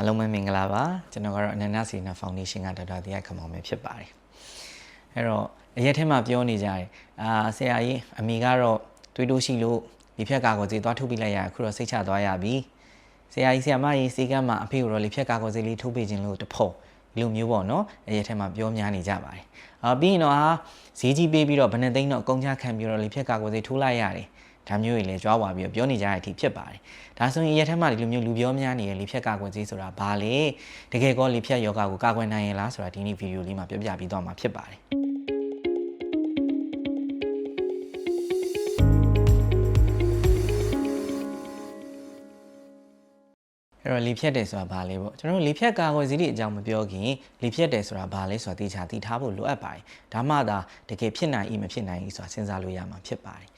အားလုံးပဲမင်္ဂလာပါကျွန်တော်ကတော့အနန္တစီနာဖောင်ဒေးရှင်းကဒေါက်တာတရားခမောင်ပဲဖြစ်ပါတယ်အဲ့တော့အရက်ထဲမှာပြောနေကြတယ်အာဆရာကြီးအမိကတော့တွေးတိုးရှိလို့ဒီဖြက်ကာကိုစီသွားထုတ်ပြလိုက်ရအခုတော့စိတ်ချသွားရပြီဆရာကြီးဆရာမကြီးစီကမ်းမှာအဖေကိုတော့လေဖြက်ကာကိုစီလေးထုတ်ပြခြင်းလို့တဖို့ဒီလိုမျိုးပေါ့နော်အရက်ထဲမှာပြောများနေကြပါတယ်အာပြီးရင်တော့ဟာဈေးကြီးပေးပြီးတော့ဘယ်နဲ့သိန်းတော့အကုန်ချခံပြီးတော့လေဖြက်ကာကိုစီထိုးလိုက်ရတယ် ဒါမျိုးတွေလည်းကြွားသွားပြီးတော့ပြောနေကြတဲ့အထိဖြစ်ပါတယ်။ဒါဆိုရင်ရက်ထက်မှဒီလိုမျိုးလူပြောများနေတဲ့လေဖြတ်ကာကွယ်ဆေးဆိုတာဘာလဲ။တကယ်ကောလေဖြတ်ယောဂကိုကာကွယ်နိုင်ရင်လားဆိုတာဒီနေ့ဗီဒီယိုလေးမှာပြောပြပြီးတော့မှာဖြစ်ပါတယ်။အဲ့တော့လေဖြတ်တယ်ဆိုတာဘာလဲပေါ့ကျွန်တော်တို့လေဖြတ်ကာကွယ်ဆေးတွေအကြောင်းမပြောခင်လေဖြတ်တယ်ဆိုတာဘာလဲဆိုတာသိချာသိထားဖို့လိုအပ်ပါတယ်ဒါမှသာတကယ်ဖြစ်နိုင်၏မဖြစ်နိုင်၏ဆိုတာစဉ်းစားလို့ရမှာဖြစ်ပါတယ်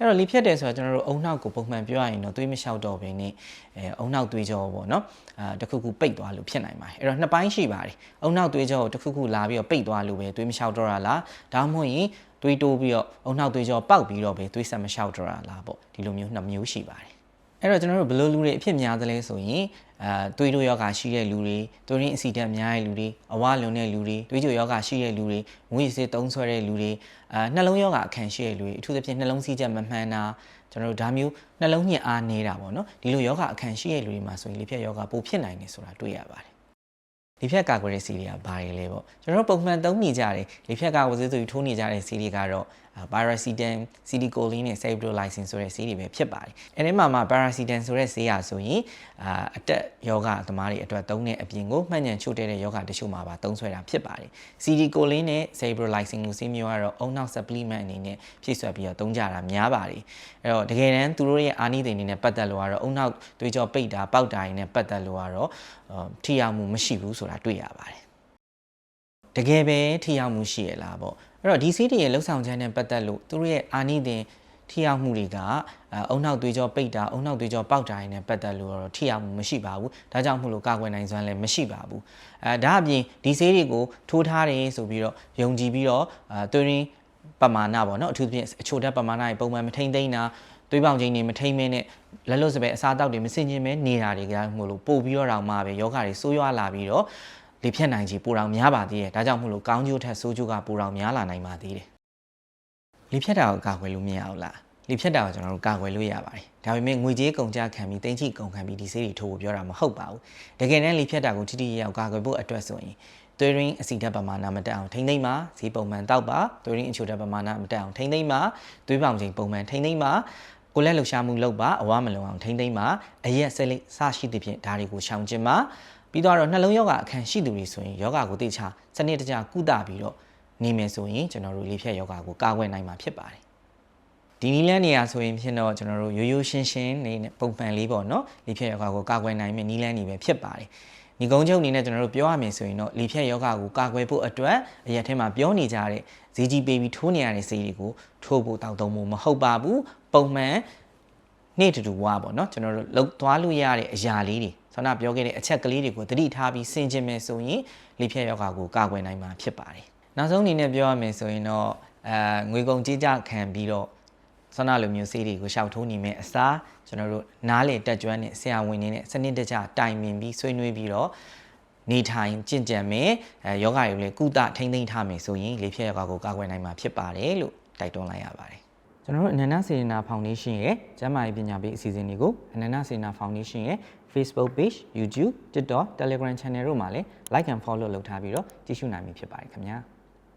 အဲ့တော့လေဖြတ်တယ်ဆိုတာကျွန်တော်တို့အုံနောက်ကိုပုံမှန်ပြောရရင်တော့သွေးမလျှောက်တော့ဘဲနဲ့အဲအုံနောက်သွေးကြောပေါ့နော်အာတစ်ခုခုပိတ်သွားလို့ဖြစ်နိုင်ပါတယ်အဲ့တော့နှစ်ပိုင်းရှိပါတယ်အုံနောက်သွေးကြောကိုတစ်ခုခုလာပြီးတော့ပိတ်သွားလို့ပဲသွေးမလျှောက်တော့တာလားဒါမှမဟုတ်ရင်သွေးတိုးပြီးတော့အုံနောက်သွေးကြောပေါက်ပြီးတော့ပဲသွေးဆက်မလျှောက်တော့တာလားပေါ့ဒီလိုမျိုးနှစ်မျိုးရှိပါတယ် အဲ့တော့ကျွန်တော်တို့ဘယ်လိုလူတွေအဖြစ်များသလဲဆိုရင်အဲသွေးတို့ယောဂရှိတဲ့လူတွေသွေးရင်းအဆီဓာတ်များတဲ့လူတွေအဝလွန်တဲ့လူတွေသွေးကြိုယောဂရှိတဲ့လူတွေငွေစစ်သုံးဆွဲတဲ့လူတွေအဲနှလုံးယောဂအခန့်ရှိတဲ့လူတွေအထူးသဖြင့်နှလုံးစီးချက်မမှန်တာကျွန်တော်တို့ဒါမျိုးနှလုံးညစ်အားနေတာပေါ့နော်ဒီလိုယောဂအခန့်ရှိတဲ့လူတွေမှာဆိုရင်လေဖြတ်ယောဂပိုဖြစ်နိုင်တယ်ဆိုတာတွေ့ရပါတယ်လေဖြတ်ကာကွယ်တဲ့စီတွေကဘာတွေလဲပေါ့ကျွန်တော်တို့ပုံမှန်သုံးနေကြတယ်လေဖြတ်ကာကွယ်ဆေးဆိုပြီးထိုးနေကြတဲ့စီတွေကတော့ paracetam, citicoline နဲ့ cerebrolysine ဆိုတဲ့ဆေးတွေပဲဖြစ်ပါတယ်။အဲဒီမှာမှ paracetam ဆိုတဲ့ဆေးရဆိုရင်အာအတက်ယောဂသမားတွေအတွက်သုံးတဲ့အပြင်ကိုမှန်ညံချို့တဲ့ယောဂတချို့မှာပါသုံးဆွဲတာဖြစ်ပါတယ်။ citicoline နဲ့ cerebrolysine လိုဆေးမျိုးကတော့အုံနောက် supplement အနေနဲ့ဖြည့်ဆွက်ပြီးတော့သုံးကြတာများပါတယ်။အဲတော့တကယ်တမ်းသူတို့ရဲ့အာနိသင်တွေနဲ့ပတ်သက်လို့ကတော့အုံနောက်သွေးကြောပိတ်တာပေါက်တာတွေနဲ့ပတ်သက်လို့ကတော့ထိရောက်မှုမရှိဘူးဆိုတာတွေ့ရပါတယ်။ တကယ်ပဲထိရောက်မှုရှိရလားပေါ့အဲ့တော့ဒီဆေးတွေရဲ့လှုပ်ဆောင်ချက်နဲ့ပတ်သက်လို့သူတို့ရဲ့အာနိသင်ထိရောက်မှုတွေကအုံနောက်သွေးကြောပိတ်တာအုံနောက်သွေးကြောပေါက်တာတွေနဲ့ပတ်သက်လို့တော့ထိရောက်မှုမရှိပါဘူးဒါကြောင့်မို့လို့ကာကွယ်နိုင်စွမ်းလည်းမရှိပါဘူးအဲဒါအပြင်ဒီဆေးတွေကိုထိုးထားတယ်ဆိုပြီးတော့ယုံကြည်ပြီးတော့အဲသွေးရင်းပမာဏပေါ့နော်အထူးသဖြင့်အချိုဓာတ်ပမာဏတွေပုံမှန်မထိမ့်သိမ့်တာသွေးပေါင်ချိန်တွေမထိမ့်မင်းနဲ့လက်လွတ်စပယ်အစားအသောက်တွေမစင်ကျင်မဲနေတာတွေကမို့လို့ပို့ပြီးတော့တောင်မှပဲယောဂတွေဆိုးရွားလာပြီးတော့ လေဖြတ်နိုင်ကြီးပိုတောင်များပါသေးတယ်ဒါကြောင့်မို့လို့ကောင်းကျိုးထက်ဆိုးကျိုးကပိုတောင်များလာနိုင်ပါသေးတယ်လေဖြတ်တာကိုကာကွယ်လို့မရဘူးလားလေဖြတ်တာကိုကျွန်တော်တို့ကာကွယ်လို့ရပါတယ်ဒါပေမဲ့ငွေကြေးကုန်ကြခံပြီးတင်းချိကုန်ခံပြီးဒီဆေးတွေထိုးဖို့ပြောတာမဟုတ်ပါဘူးတကယ်တမ်းလေဖြတ်တာကိုထိထိရောက်ကာကွယ်ဖို့အတွက်ဆိုရင်သွေးရင်းအဆီဓာတ်ပမာဏမတက်အောင်ထိမ့်သိမ့်ပါဈေးပုံမှန်တောက်ပါသွေးရင်းအချိုဓာတ်ပမာဏမတက်အောင်ထိမ့်သိမ့်ပါသွေးပေါင်ချိန်ပုံမှန်ထိမ့်သိမ့်ပါကိုလက်လှူရှာမှုလုပ်ပါအဝါမလုံအောင်ထိမ့်သိမ့်ပါအရက်ဆက်လိစရှိသဖြင့်ဒါတွေကိုရှောင်ကျဉ်ပါ ပြီးတော့နှလုံးယောဂအခန့်ရှိသူတွေဆိုရင်ယောဂကိုသိချစနစ်တကျကုသပြီးတော့နေမယ်ဆိုရင်ကျွန်တော်တို့လေဖြတ်ယောဂကိုကာကွယ်နိုင်မှာဖြစ်ပါတယ်ဒီနီလန်းနေရာဆိုရင်ဖြစ်တော့ကျွန်တော်တို့ရိုးရိုးရှင်းရှင်းနေပုံမှန်လေးပေါ့နော်လေဖြတ်ယောဂကိုကာကွယ်နိုင်မယ့်နီလန်းနေပဲဖြစ်ပါတယ်ဒီကုန်းချုပ်အနေနဲ့ကျွန်တော်တို့ပြောရမယ်ဆိုရင်တော့လေဖြတ်ယောဂကိုကာကွယ်ဖို့အတွက်အရက်ထဲမှာပြောနေကြတဲ့ဈေးကြီးပေးပြီးထိုးနေရတဲ့ဆေးတွေကိုထိုးဖို့တောက်သုံးဖို့မဟုတ်ပါဘူးပုံမှန်နေ့တူတူဝါပေါ့နော်ကျွန်တော်တို့လှုပ်သွားလို့ရတဲ့အရာလေးတွေ ဆောနာပြောခဲ့တဲ့အချက်ကလေးတွေကိုသတိထားပြီးဆင်ခြင်မယ်ဆိုရင်လေဖြတ်ယောဂကိုကာကွယ်နိုင်မှာဖြစ်ပါတယ်နောက်ဆုံးအနေနဲ့ပြောရမယ်ဆိုရင်တော့အဲငွေကုန်ကြေးကြခံပြီးတော့ဆောနာလိုမျိုးဆေးတွေကိုရှောက်ထိုးနေမယ်အစားကျွန်တော်တို့နားလေတက်ကျွမ်းနဲ့ဆရာဝန်တွေနဲ့စနစ်တကျတိုင်ပင်ပြီးဆွေးနွေးပြီးတော့နေထိုင်ကြင်ကြံမယ်အဲယောဂတွေကိုလည်းကုသထိမ့်သိမ့်ထားမယ်ဆိုရင်လေဖြတ်ယောဂကိုကာကွယ်နိုင်မှာဖြစ်ပါတယ်လို့တိုက်တွန်းလိုက်ရပါတယ် ကျွန်တော်တို့အနန္တစေနာဖောင်ဒေးရှင်းရဲ့ကျန်းမာရေးပညာပေးအစီအစဉ်တွေကိုအနန္တစေနာဖောင်ဒေးရှင်းရဲ့ Facebook page YouTube TikTok Telegram Channel တို့မှာလည်း like and follow လုပ်ထားပြီးတော့ကြည့်ရှုနိုင်ပြီဖြစ်ပါတယ်ခင်ဗျာ။